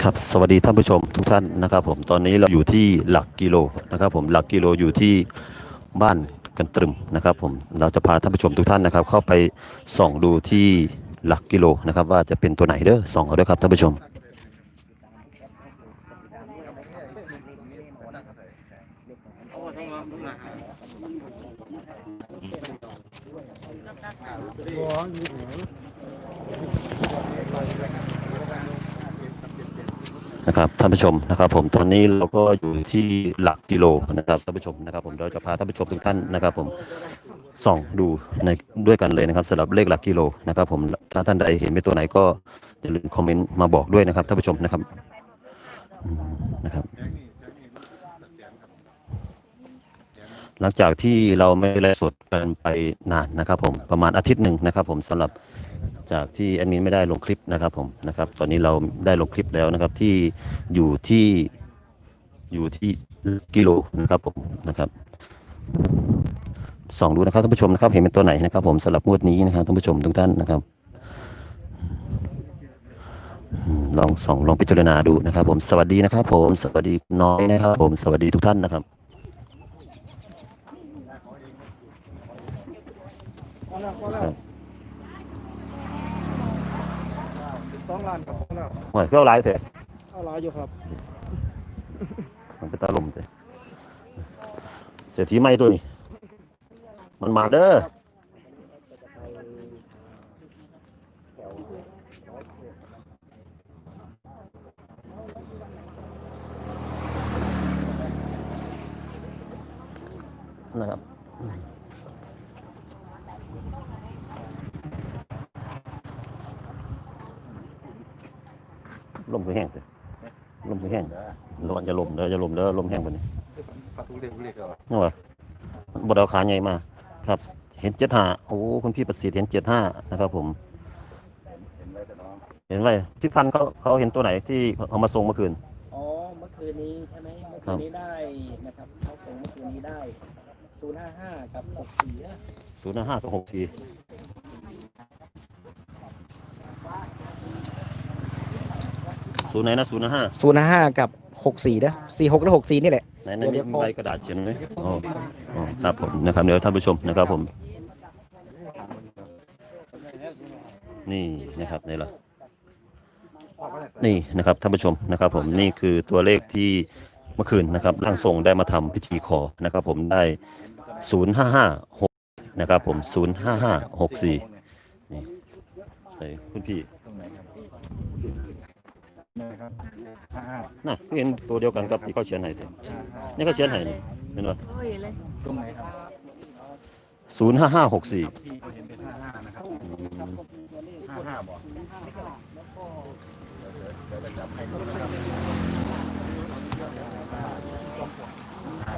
ครับสวัสดีท่านผู้ชมทุกท่านนะครับผมตอนนี้เราอยู่ที่หลักกิโลนะครับผมหลักกิโลอยู่ที่บ้านกันตรึมนะครับผมเราจะพาท่านผู้ชมทุกท่านนะครับ เข้าไปส่องดูที่หลักกิโลนะครับ ว่าจะเป็นตัวไหนเด้อส่องเอาด้อครับท่านผู้ชม นะครับท่านผู้ชมนะครับ ผมตอนนี้เราก็อยู่ที่หลักกิโลนะครับท่านผู้ชมนะครับผมเราจะพาท่านผู้ชมทุกท่านนะครับ ผมส่องดูในด้วยกันเลยนะครับสำหรับเลขหลักกิโลนะครับ ผมถ้าท่านใดเห็นเป็นตัวไหนก็อย่าลืมคอมเมนต์มาบอกด้วยนะครับท่านผู้ชมนะครับนะครับ หลังจากที่เราไม่ได้ไลฟ์สดกันไปนานนะครับ ผมประมาณอาทิตย์หนึ่งนะครับ ผมสำหรับ จากที่แอดมินไม่ได้ลงคลิปนะครับผมนะครับ ตอนนี้เราได้ลงคลิปแล้วนะครับ ที่อยู่ที่อยู่ที่กิโลนะครับผมนะครับส่องดูนะครับท่านผู้ชมนะครับ เห็นเป็นตัวไหนนะครับ ผมสำหรับงวดนี้นะครับท่านผู้ชมทุกท่านนะครับลองส่องลองพิจารณาดูนะครับ ผมสวัสดีนะครับ ผมสวัสดีน้อยนะครับ ผมสวัสดีทุกท่านนะครับ ส องล้านกับแล้วหวยเครื่องไลฟ์เถอะเอาหลายอยู่ครับ มันเป็นตาลมเถอะเสียทีไม่ตัวนี้ มันมาเด้อนะครับ ลมคือแห้งเลยลมคือแห้งระวังจะลมเด้อจะลมเด้อลมแห้งกว่านี้ปัดทุเรียนทุเรียนก็นี่วะบดเอาขาใหญ่มาครับ เห็นเจ็ดห้าโอ้คุณพี่ประสิทธิ์เห็นเจ็ดห้านะครับ ผม เห็นไว้พี่พันธุ์เขาเขาเห็นตัวไหนที่เอามาส่งเมื่อคืนอ๋อเมื่อคืนนี้ใช่ไหมเมื่อครัคืบนนี้ได้นะครับเขาส่งเมื่อคืนนี้ได้055กับ64นะศูนย์ห้าสองหกสี่ ศูนย์ไหนนะศูนย์ห้าศูนย์ห้ากับ64นะ46และ64นี่แหละ ไหนไหนมีใบกระดาษเขียนไหมอ๋ออ๋อครับผมนะครับเดี๋ยวท่านผู้ชมนะครับผม นี่นะครับนี่ละนี่นะครับท่านผู้ชมนะครับ ผมนี่คือตัวเลขที่เมื่อคืนนะครับร่างทรงได้มาทำพิธีขอนะครับ ผมได้ศูนย์ห้าห้าหกนะครับ ผมศูนย์ห้าห้าหกสี่นี่ใส่คุณพี่ นะครับห้าห้าน่ะเห็นตัวเดียวกันกับที่เขาเขียนให้เถอะนี่เขาเขียนให้นี่เห็นป่ะตรงไหนครับศูนย์ห้าห้าหกสี่พี่ก็เห็นเป็นห้าห้านะครับห้าห้าบอกเดี๋ยวจะจับให้ดูนะครับ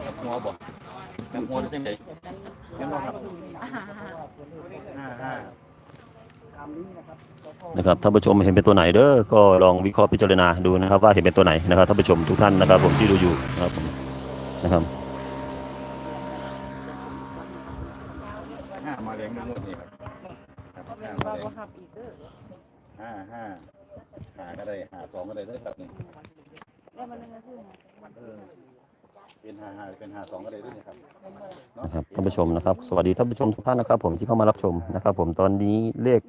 กับหัวบอกกับหัวได้ไหมเห็นบ่ครับห้าห้า นะครับท่านผู้ชมเห็นเป็นตัวไหนเด้อก็ลองวิเคราะห์พิจารณาดูนะครับ ว่าเห็นเป็นตัวไหนนะครับท่านผู้ชมทุกท่านนะครับ ผมที่ดูอยู่นะครับผมนะครับห้ามาแรงงวดนี้ครับครับห้ามาแรงห้าห้าหาก็ได้หาสองก็ได้เลยครับนี่ เป็นหาหาเป็นหาสองก็ได้ด้วยครับนะนะครับท่านผู้ชมนะครับสวัสดีท่านผู้ชมทุกท่านนะครับ ผมที่เข้ามารับชมนะครับ ผมตอนนี้เลข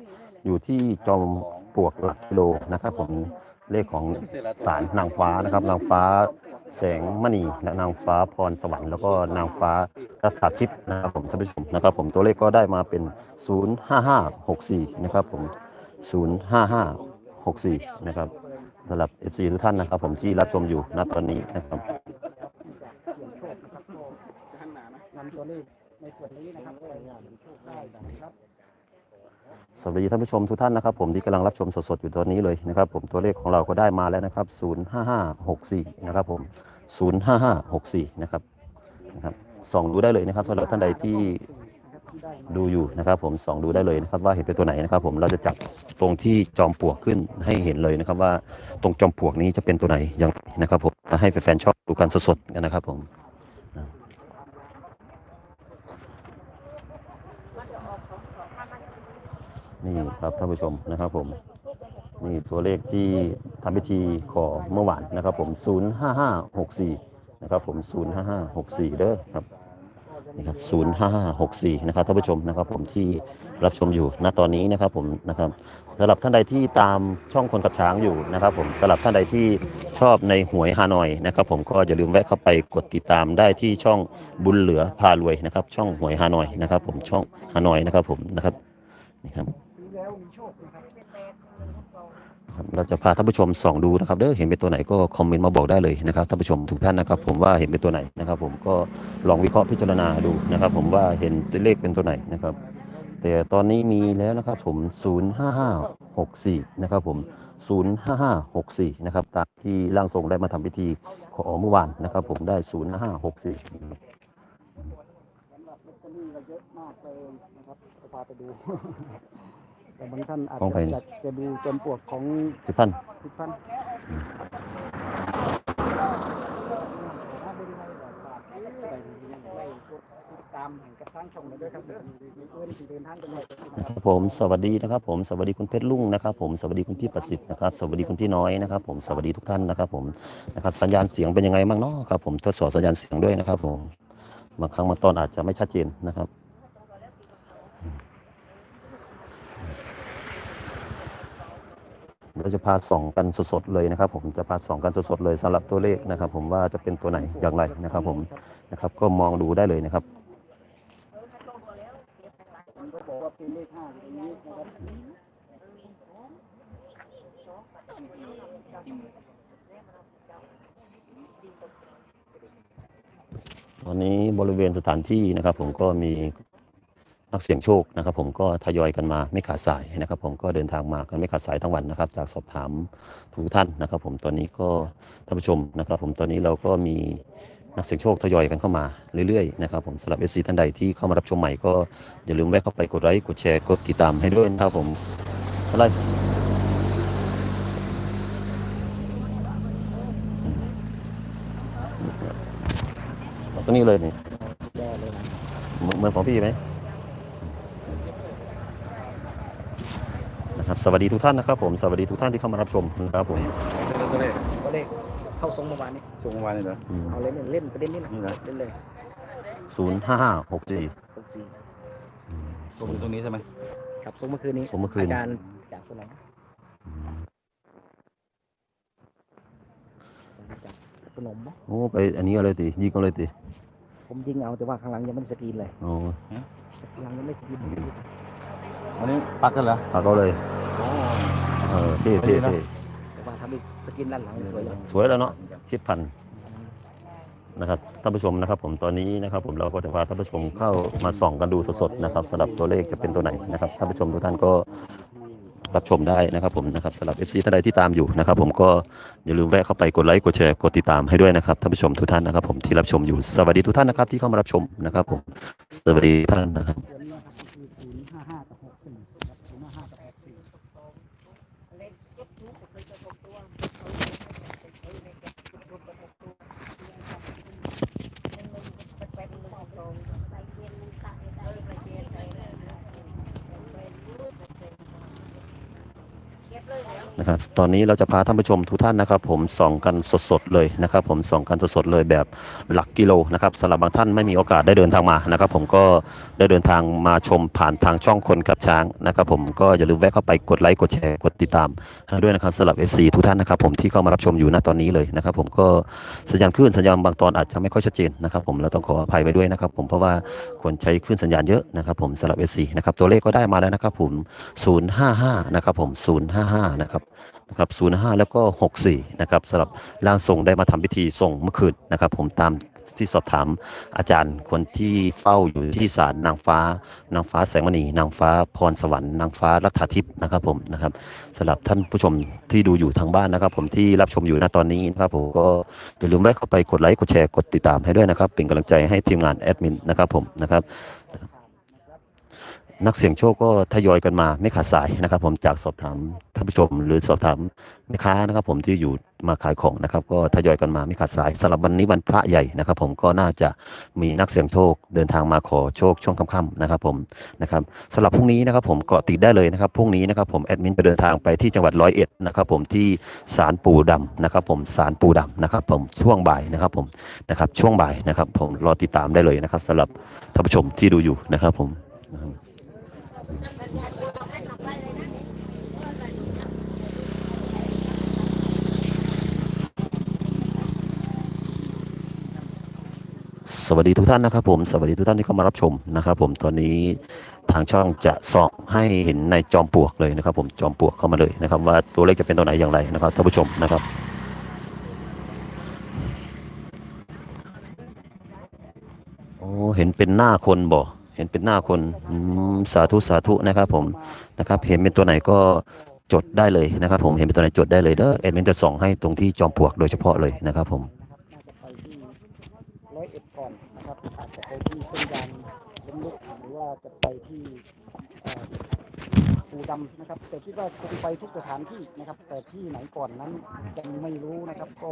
อยู่ที่จอมปลวกหลักกิโลนะครับ ผมเลขของสารนางฟ้านะครับ นางฟ้าแสงมณีและนางฟ้าพรสวรรค์แล้วก็นางฟ้ารัตทิพย์นะครับผมท่านผู้ชมนะครับ ผมตัวเลขก็ได้มาเป็น 05564 นะครับผม 05564 นะครับสำหรับ FC ทุกท่านนะครับ ผมที่รับชมอยู่ณตอนนี้นะครับ นำ ตัวเลขในส่วนนี้นะครับไปโชคได้ครับ สวัสดีท่านผู้ชมทุกท่านนะครับ ผมที่กำลังรับชมสดๆอยู่ตอนนี้เลยนะครับ ผมตัวเลขของเราก็ได้มาแล้วนะครับ 05564 นะครับ ผม 05564 นะครับนะครับส่องดูได้เลยนะครับสำหรับท่านใดที่ดูอยู่นะครับ ผมส่องดูได้เลยนะครับ ว่าเห็นเป็นตัวไหนนะครับ ผมเราจะจับตรงที่จอมปลวกขึ้นให้เห็นเลยนะครับ ว่าตรงจอมปลวกนี้จะเป็นตัวไหนอย่างนะครับ ผมให้แฟนๆชอบดูกันสดๆกันนะครับ ผม นี่ครับท่านผู้ชมนะครับผมนี่ตัวเลขที่ทำพิธีขอเมื่อวานนะครับ ผม 05564 นะครับผม 05564 เด้อครับนี่ครับ05564 นะครับท่านผู้ชมนะครับ ผมที่รับชมอยู่ณตอนนี้นะครับผมนะครับสำหรับท่านใดที่ตามช่องคนกับช้างอยู่นะครับ ผมสำหรับท่านใดที่ชอบในหวยฮานอยนะครับ ผมก็อย่าลืมแวะเข้าไปกดติดตามได้ที่ช่องบุญเหลือพารวยนะครับ ช่องหวยฮานอยนะครับ ผมช่องฮานอยนะครับ ผมนะครับนี่ครับ แล้วมีโชคนะครับเราจะพาท่านผู้ชมส่องดูนะครับเด้อเห็นเป็นตัวไหนก็คอมเมนต์มาบอกได้เลยนะครับท่านผู้ชมทุกท่านนะครับ ผมว่าเห็นเป็นตัวไหนนะครับ ผมก็ลองวิเคราะห์พิจารณาดูนะครับ ผมว่าเห็นตัวเลขเป็นตัวไหนนะครับ แต่ตอนนี้มีแล้วนะครับ ผม 05564 นะครับ ผม 05564 นะครับตามที่ร่างทรงได้มาทำพิธีขอเมื่อวานนะครับ ผมได้ 05564สำหรับลอตเตอรี่ก็เยอะมากเลยนะครับจะพาไปดู แต่บางท่านอาจของใครจะอยากจะดูจนปลวกของสิพันทุกท่านตามกระทั่งช่องเลยด้วยครับเดินเดินเดินทางกันเลยนะครับผมสวัสดีนะครับ ผมสวัสดีคุณเพชรลุงนะครับ ผมสวัสดีคุณพี่ประสิทธิ์นะครับสวัสดีคุณพี่น้อยนะครับ ผมสวัสดีทุกท่านนะครับ ผมนะครับสัญญาณเสียงเป็นยังไงบ้างเนาะครับ ผมทดสอบสัญญาณเสียงด้วยนะครับ ผมบางครั้งบางตอนอาจจะไม่ชัดเจนนะครับ เราจะพาส่องกันสดๆเลยนะครับ ผมจะพาส่องกันสดๆเลยสำหรับตัวเลขนะครับ ผมว่าจะเป็นตัวไหนอย่างไรนะครับ ผมนะครับ ก็มองดูได้เลยนะครับผมก็บอกว่าเป็นเลขห้าอยู่ตรงนี้นะครับตอนนี้บริเวณสถานที่นะครับ ผมก็มี นักเสี่ยงโชคนะครับ ผมก็ทยอยกันมาไม่ขาดสายนะครับ ผมก็เดินทางมากันไม่ขาดสายทั้งวันนะครับ จากสอบถามทุกท่านนะครับ ผมตอนนี้ก็ท่านผู้ชมนะครับ ผมตอนนี้เราก็มีนักเสี่ยงโชคทยอยกันเข้ามาเรื่อยๆนะครับผมสำหรับเอซีท่านใดที่เข้ามารับชมใหม่ก็อย่าลืมแวะเข้าไปกดไลค์กดแชร์กดติดตามให้ด้วยนะครับผมอะไรก็นี่เลยนี่มือนเหมือนของพี่ไหม นะครับสวัสดีทุกท่านนะครับผมสวัสดีทุกท่านที่เข้ามารับชมนะครับผมตัวเลขก็เลขเข้าทรงเมื่อวานนี้ส่งเมื่อวานนี่เหรอ เอาเล่นเล่นประเด็นนี้นะนี่นะเล่นเลยศูนย์ห้าห้าหกสี่หกสี่ส่งอยู่ตรงนี้ใช่ไหมครับทรงเมื่อคืนนี้ส่งเมื่อคืนอาจารย์จากสนองจากสนมปะโอ้ไปอันนี้เอาเลยติยิงเอาเลยติผมยิงเอาแต่ว่าข้างหลังยังไม่ได้สกรีนเลยโอ้ข้างหลังยังไม่สกรีน อันนี้ปักกันเหรอปากเอาเลยโอ้เออเท่เท่เท่แต่ว่าทำอีกสกรีนด้านหลังสวยเลยสวยแล้วเนาะชิดพันนะครับท่านผู้ชมนะครับ ผมตอนนี้นะครับ ผมเราก็จะพาท่านผู้ชมเข้ามาส่องกันดูสดๆนะครับสำหรับตัวเลขจะเป็นตัวไหนนะครับท่านผู้ชมทุกท่านก็รับชมได้นะครับผมนะครับสำหรับ FC ท่านใดที่ตามอยู่นะครับ ผมก็อย่าลืมแวะเข้าไปกดไลค์กดแชร์กดติดตามให้ด้วยนะครับท่านผู้ชมทุกท่านนะครับ ผมที่รับชมอยู่สวัสดีทุกท่านนะครับที่เข้ามารับชมนะครับ ผมสวัสดีทุกท่านนะครับ ตัวนี้นะครับก็คือศูนย์ห้าห้ากับหกสี่ครับศูนย์ห้าห้ากับหกสี่ นะครับ ตอนนี้เราจะพาท่านผู้ชมทุกท่านนะครับ ผมส่องกันสดๆเลยนะครับ ผมส่องกันสดๆเลยแบบหลักกิโลนะครับสำหรับบางท่านไม่มีโอกาสได้เดินทางมานะครับ ผมก็ได้เดินทางมาชมผ่านทางช่องคนกับช้างนะครับ ผมก็อย่าลืมแวะเข้าไปกดไลค์กดแชร์กดติดตามให้ด้วยนะครับสำหรับ FC ทุกท่านนะครับ ผมที่เข้ามารับชมอยู่ณตอนนี้เลยนะครับ ผมก็สัญญาณคลื่นสัญญาณบางตอนอาจจะไม่ค่อยชัดเจนนะครับ ผมเราต้องขออภัยไว้ด้วยนะครับ ผมเพราะว่าคนใช้คลื่นสัญญาณเยอะนะครับผมสำหรับ FC นะครับตัวเลขก็ได้มาแล้วนะครับผม055นะครับผม055นะครับนะครับ05แล้วก็64นะครับสำหรับร่างทรงได้มาทำพิธีส่งเมื่อคืนนะครับ ผมตามที่สอบถามอาจารย์คนที่เฝ้าอยู่ที่ศาลนางฟ้า นางฟ้าแสงมณี นางฟ้าพรสวรรค์นางฟ้ารัฐาทิพย์นะครับผมนะครับสำหรับท่านผู้ชมที่ดูอยู่ทางบ้านนะครับ ผมที่รับชมอยู่ณตอนนี้นะครับผมก็อย่าลืมแวะเข้าไปกดไลค์กดแชร์กดติดตามให้ด้วยนะครับ เป็นกำลังใจให้ทีมงานแอดมินนะครับผมนะครับ นักเสี่ยงโชคก็ทยอยกันมาไม่ขาดสายนะครับ ผมจากสอบถามท่านผู้ชม หรือสอบถามแม่ค้านะครับ ผมที่อยู่มาขายของนะครับ ก็ทยอยกันมาไม่ขาดสายสำหรับวันนี้วันพระใหญ่นะครับ ผมก็น่าจะมีนักเสี่ยงโชคเดินทางมาขอโชคช่วงค่ำๆนะครับ ผมนะครับสำหรับพรุ่งนี้นะครับ ผมเกาะติดได้เลยนะครับพรุ่งนี้นะครับ ผมแอดมินจะเดินทางไปที่จังหวัดร้อยเอ็ดนะครับผมที่ศาลปู่ดำนะครับ ผมศาลปู่ดำนะครับ ผมช่วงบ่ายนะครับ ผมนะครับช่วงบ่ายนะครับ ผมรอติดตามได้เลยนะครับสำหรับท่านผู้ชมที่ดูอยู่นะครับ ผม สวัสดีทุกท่านนะครับผมสวัสดีทุกท่านที่เข้ามารับชมนะครับผมตอนนี้ทางช่องจะส่องให้เห็นในจอมปลวกเลยนะครับ ผมจอมปลวกเข้ามาเลยนะครับ ว่าตัวเลขจะเป็นตัวไหนอย่างไรนะครับท่านผู้ชมนะครับโอ้เห็นเป็นหน้าคนบ่ เห็นเป็นหน้าคนสาธุสาธุนะครับผมนะครับ เห็นเป็นตัวไหนก็จดได้เลยนะครับ ผมเห็นเป็นตัวไหนจดได้เลยเด้อเอ็ดมินจะส่องให้ตรงที่จอมปลวกโดยเฉพาะเลยนะครับผมจะไปที่ร้อยเอ็ดก่อนนะครับอาจจะไปที่เส้นยางเล้มลุกหรือว่าจะไปที่อ่อปูดำนะครับ แต่คิดว่าคงไปทุกสถานที่นะครับ แต่ที่ไหนก่อนนั้นยังไม่รู้นะครับ ก็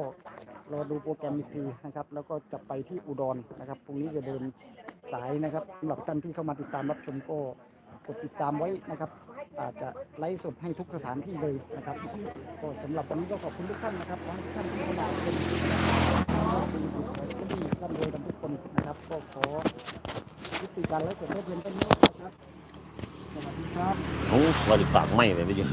รอดูโปรแกรมอีกทีนะครับ แล้วก็จะไปที่อุดรนะครับพรุ่งนี้จะเดิน สายนะครับสำหรับท่านที่เข้ามาติดตามรับชมก็กดติดตามไว้นะครับ อาจจะไลฟ์สดให้ทุกสถานที่เลยนะครับก็สำหรับวันนี้ก็ขอบคุณทุกท่านนะครับขอให้ทุกท่านที่เข้ามาเป็นก็ดีร่ำรวยกันทุกคนนะครับ ก็ขอยุติการไลฟ์สดแค่เพียงเท่านี้นะครับสวัสดีครับโอ้ว่าดิปากไหม่เลยไม่เยอะ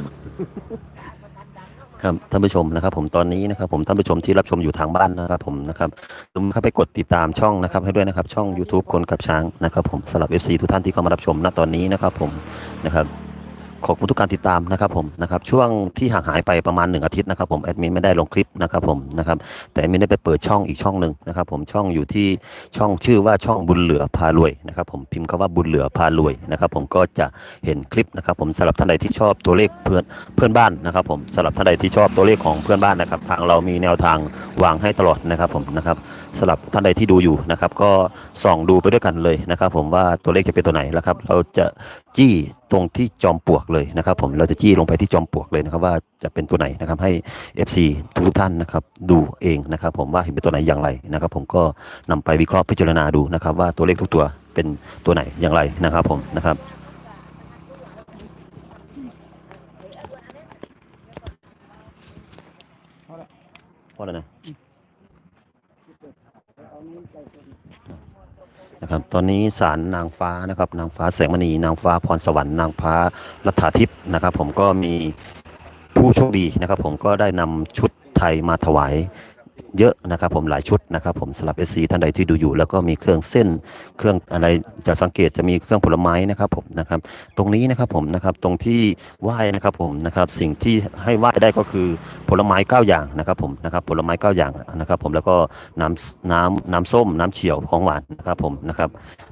ครับท่านผู้ชมนะครับ ผมตอนนี้นะครับ ผมท่านผู้ชมที่รับชมอยู่ทางบ้านนะครับผมนะครับลืมเข้าไปกดติดตามช่องนะครับให้ด้วยนะครับช่อง YouTube คนกับช้างนะครับ ผมสำหรับ FC ทุกท่านที่เข้ามารับชมณตอนนี้นะครับ ผมนะครับ ขอบคุณทุกการติดตามนะครับผมนะครับช่วงที่ห่างหายไปประมาณหนึ่งอาทิตย์นะครับผมแอดมินไม่ได้ลงคลิปนะครับผมนะครับแต่แอดมินได้ไปเปิดช่องอีกช่องหนึ่งนะครับผมช่องอยู่ที่ช่องชื่อว่าช่องบุญเหลือพารวยนะครับผมพิมพ์คำว่าบุญเหลือพารวยนะครับผมก็จะเห็นคลิปนะครับผมสำหรับท่านใดที่ชอบตัวเลขเพื่อนเพื่อนบ้านนะครับผมสำหรับท่านใดที่ชอบตัวเลขของเพื่อนบ้านนะครับทางเรามีแนวทางวางให้ตลอดนะครับผมนะครับสำหรับท่านใดที่ดูอยู่นะครับก็ส่องดูไปด้วยกันเลยนะครับผมว่าตัวเลขจะเป็นตัวไหนนะครับเราจะจี้ ตรงที่จอมปลวกเลยนะครับ ผมเราจะจี้ลงไปที่จอมปลวกเลยนะครับว่าจะเป็นตัวไหนนะครับให้ FC ทุกท่านนะครับดูเองนะครับผมว่าเห็นเป็นตัวไหนอย่างไรนะครับ ผมก็นำไปวิเคราะห์พิจารณาดูนะครับ ว่าตัวเลขทุกตัวเป็นตัวไหนอย่างไรนะครับ ผมนะครับพอแล้วนะ เอานี้ใจเย็น นะครับตอนนี้สารนางฟ้านะครับนางฟ้าแสงมณีนางฟ้าพรสวรรค์นางฟ้ารัฐาทิพย์นะครับ ผมก็มีผู้โชคดีนะครับ ผมก็ได้นำชุดไทยมาถวาย เยอะนะครับผมหลายชุดนะครับผมสำหรับเอซีท่านใดที่ดูอยู่ แล้วก็มีเครื่องเส้นเครื่องอะไรจะสังเกตจะมีเครื่องผลไม้นะครับผมนะครับ ตรงนี้นะครับผมนะครับตรงที่ไหว้นะครับผมนะครับสิ่งที่ให้ไหว้ได้ก็คือผลไม้เก้าอย่างนะครับผมนะครับผลไม้เก้าอย่างนะครับผมแล้วก็น้ำน้ำน้ำส้มน้ำเฉียวของหวานนะครับผมนะครับ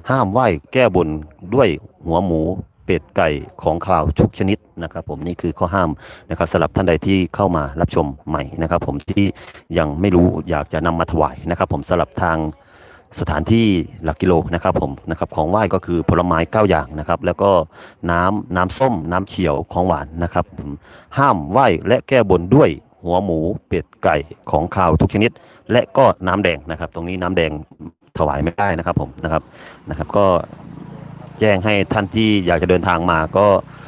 ห้ามไหว้แก้บนด้วยหัวหมู เป็ดไก่ของขาวทุกชนิดนะครับ ผมนี่คือข้อห้ามนะครับสำหรับท่านใดที่เข้ามารับชมใหม่นะครับ ผมที่ยังไม่รู้อยากจะนำมาถวายนะครับ ผมสำหรับทางสถานที่หลักกิโลนะครับผมนะครับของไหว้ก็คือผลไม้เก้าอย่างนะครับ แล้วก็น้ำน้ำส้ม น้ำเขียวของหวานนะครับผมห้ามไหว้และแก้บนด้วยหัวหมูเป็ดไก่ของขาวทุกชนิด และก็น้ำแดงนะครับ ตรงนี้น้ำแดงถวายไม่ได้นะครับผมนะครับนะครับ ก็ แจ้งให้ท่านที่อยากจะเดินทางมาก็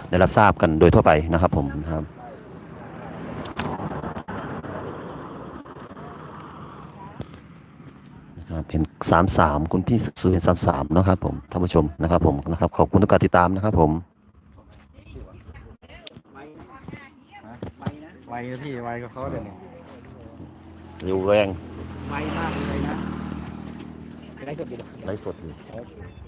ได้รับทราบกันโดยทั่วไปนะครับผมนะครับนะครับเห็นสามสามคุณพี่สุเห็นสามสามนะครับผมท่านผู้ชมนะครับผมนะครับขอบคุณทุกการติดตามนะครับผมไวนะพี่ไวกับเขาเดี๋ยวนี้อยู่แรงไวมากเลยนะไลฟ์สดอยู่ไลฟ์สดอยู่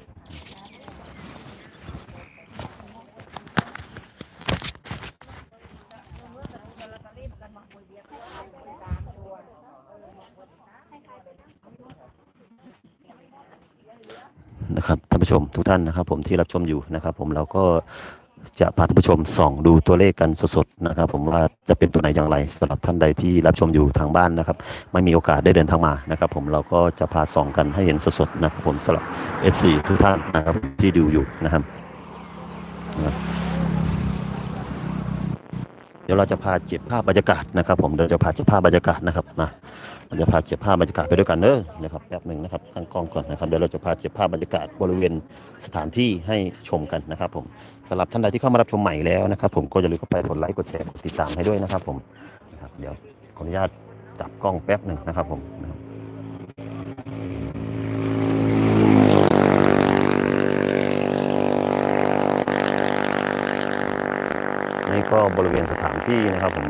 นะครับท่านผู้ชมทุกท่านนะครับ ผมที่รับชมอยู่นะครับ ผมเราก็จะพาท่านผู้ชมส่องดูตัวเลขกันสดๆนะครับ ผมว่าจะเป็นตัวไหนอย่างไรสำหรับท่านใดที่รับชมอยู่ทางบ้านนะครับ ไม่มีโอกาสได้เดินทางมานะครับ ผมเราก็จะพาส่องกันให้เห็นสดๆนะครับ ผมสำหรับ FC ทุกท่านนะครับที่ดูอยู่นะครับเดี๋ยวเราจะพาเก็บภาพบรรยากาศนะครับ ผมเดี๋ยวจะพาเก็บภาพบรรยากาศนะครับมา เราจะพาเก็บภาพบรรยากาศไปด้วยกันเด้อนะครับแป๊บหนึ่งนะครับตั้งกล้องก่อนนะครับเดี๋ยวเราจะพาเก็บภาพบรรยากาศบริเวณสถานที่ให้ชมกันนะครับ ผมสำหรับท่านใดที่เข้ามารับชมใหม่แล้วนะครับ ผมก็อย่าลืมเข้าไปกดไลค์กดแชร์กดติดตามให้ด้วยนะครับ ผมนะครับเดี๋ยวขออนุญาตจับกล้องแป๊บหนึ่งนะครับ ผมนะครับนี่ก็บริเวณสถานที่นะครับ ผม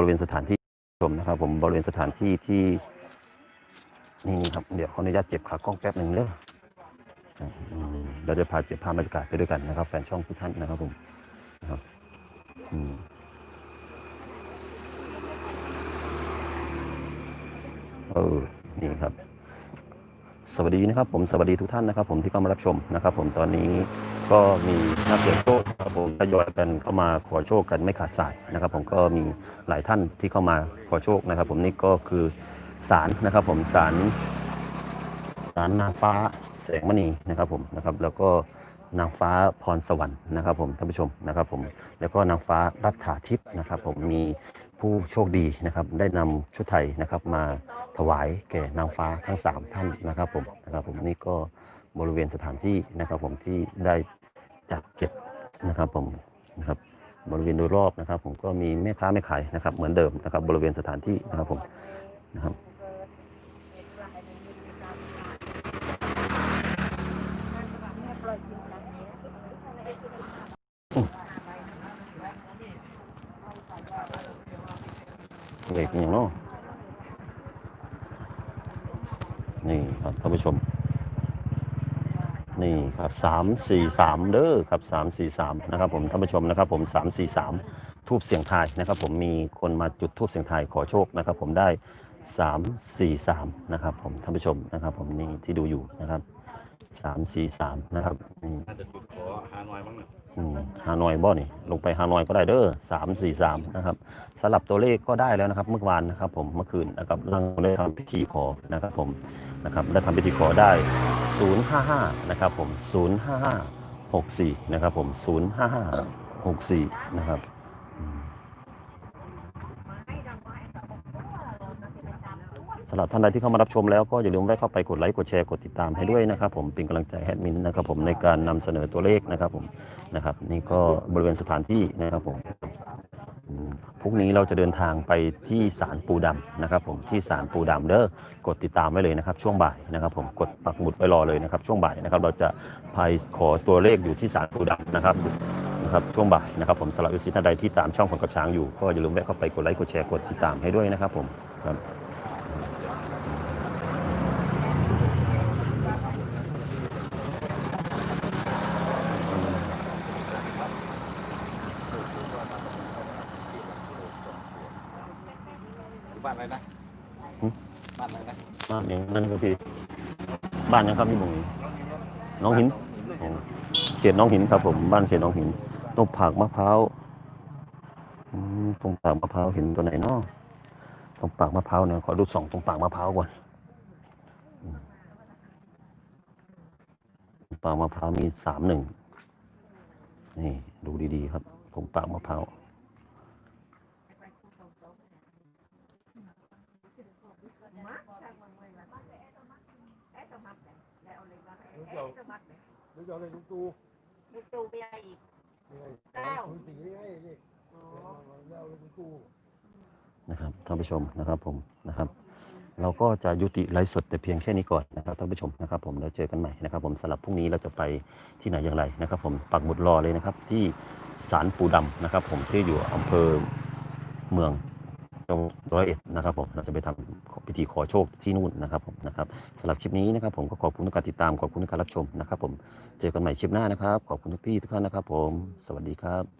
บริเวณสถานที่ชมนะครับ ผมบริเวณสถานที่ที่นี่ครับ เดี๋ยวขออนุญาตเจ็บขากล้องแป๊บหนึ่งเด้อเราจะพาเจ็บภาพบรรยากาศไปด้วยกันนะครับ แฟนช่องทุกท่านนะครับผมนะครับอืมเออนี่ครับ สวัสดีนะครับ ผมสวัสดีทุกท่านนะครับ ผมที่เข้ามารับชมนะครับ ผมตอนนี้ก็มีนักเสี่ยงโชค ครับผมทยอยกันเข้ามาขอโชคกันไม่ขาดสายนะครับ ผมก็มีหลายท่านที่เข้ามาขอโชคนะครับ ผมนี่ก็คือสารนะครับ ผมสารสารนางฟ้าแสงมณีนะครับ ผมนะครับ แล้วก็นางฟ้าพรสวรรค์นะครับ ผมท่านผู้ชมนะครับ ผมแล้วก็นางฟ้ารัฐาทิพย์นะครับ ผมมีผู้โชคดีนะครับ ได้นำชุดไทยนะครับมาถวายแก่นางฟ้าทั้ง 3 ท่านนะครับ ผมนะครับ ผมนี่ก็บริเวณสถานที่นะครับ ผมที่ได้จัดเก็บ นะครับผมนะครับบริเวณโดยรอบนะครับ ผมก็มีแม่ค้าแม่ขายนะครับ เหมือนเดิมนะครับ บริเวณสถานที่นะครับผมนะครับเด็กอย่างเนาะนี่ครับท่านผู้ชม นี่ครับสามสี่สามเด้อครับสามสี่สามนะครับผมท่านผู้ชมนะครับผมสามสี่สามทูบเสียงทายนะครับ ผมมีคนมาจุดทูบเสียงทายขอโชคนะครับ ผมได้สามสี่สามนะครับ ผมท่านผู้ชมนะครับ ผมนี่ที่ดูอยู่นะครับ สามสี่สามนะครับนี่น่าจะจุดขอฮานอยบ้างนะอืมฮานอยบ่นี่ ลงไปฮานอยก็ได้เด้อสามสี่สามนะครับสลับตัวเลขก็ได้แล้วนะครับ เมื่อวานนะครับผมเมื่อคืนนะครับเราได้ทำพิธีขอนะครับผมนะครับได้ทำพิธีขอได้055นะครับผม055 64นะครับผม055 64นะครับอืม สำหรับท่านใดที่เข้ามารับชมแล้วก็อย่าลืมแวะเข้าไปกดไลค์กดแชร์กดติดตามให้ด้วยนะครับผมเป็นกำลังใจแอดมินนะครับผมในการนำเสนอตัวเลขนะครับผมนะครับ นี่ก็บริเวณสถานที่นะครับผมพรุ่งนี้เราจะเดินทางไปที่ศาลปูดำนะครับ ผมที่ศาลปูดำเด้อกดติดตามไว้เลยนะครับ ช่วงบ่ายนะครับ ผมกดปักหมุดไว้รอเลยนะครับ ช่วงบ่ายนะครับ เราจะพายขอตัวเลขอยู่ที่ศาลปูดำนะครับนะครับช่วงบ่ายนะครับ ผมสำหรับวิสิท่านใดที่ตามช่องคนกับช้างอยู่ก็อย่าลืมแวะเข้าไปกดไลค์กดแชร์กดติดตามให้ด้วยนะครับ ผมครับ บ้านอะไรนะหึ บ้านอะไรนะบ้านยังนั่นก็พี่บ้านยังครับพี่หมงนี้ น้องหิน อ๋อเขตน้องหินครับผมบ้านเขตน้องหินตรงผักมะพร้าวอืมตรงปากมะพร้าวเห็นตัวไหนเนาะตรงปากมะพร้าวเนี่ยขอดูส่องตรงปากมะพร้าวก่อนอืมตรงปากมะพร้าวมีสามหนึ่งนี่ดูดีๆครับ ตรงปากมะพร้าว ห รือจะเอาอะไรลุงตู่ลูกตูไปอะไรอีกเก้าคุณสีให้นี่เอาลุงตู่นะครับท่านผู้ชมนะครับผมนะครับ เราก็จะยุติไลฟ์สดแต่เพียงแค่นี้ก่อนนะครับท่านผู้ชมนะครับผมแล้วเจอกันใหม่นะครับ ผมสำหรับพรุ่งนี้เราจะไปที่ไหนอย่างไรนะครับ ผมปักหมุดรอเลยนะครับที่ศาลปูดำนะครับ ผมที่อยู่อำเภอเมือง จังหวัดร้อยเอ็ดนะครับผมเราจะไปทำพิธีขอโชคที่นู่นนะครับผมนะครับสำหรับคลิปนี้นะครับผมก็ขอบคุณทุกการติดตามขอบคุณทุกการรับชมนะครับผมเจอกันใหม่คลิปหน้านะครับ ขอบคุณทุกพี่ทุกท่านนะครับผม สวัสดีครับ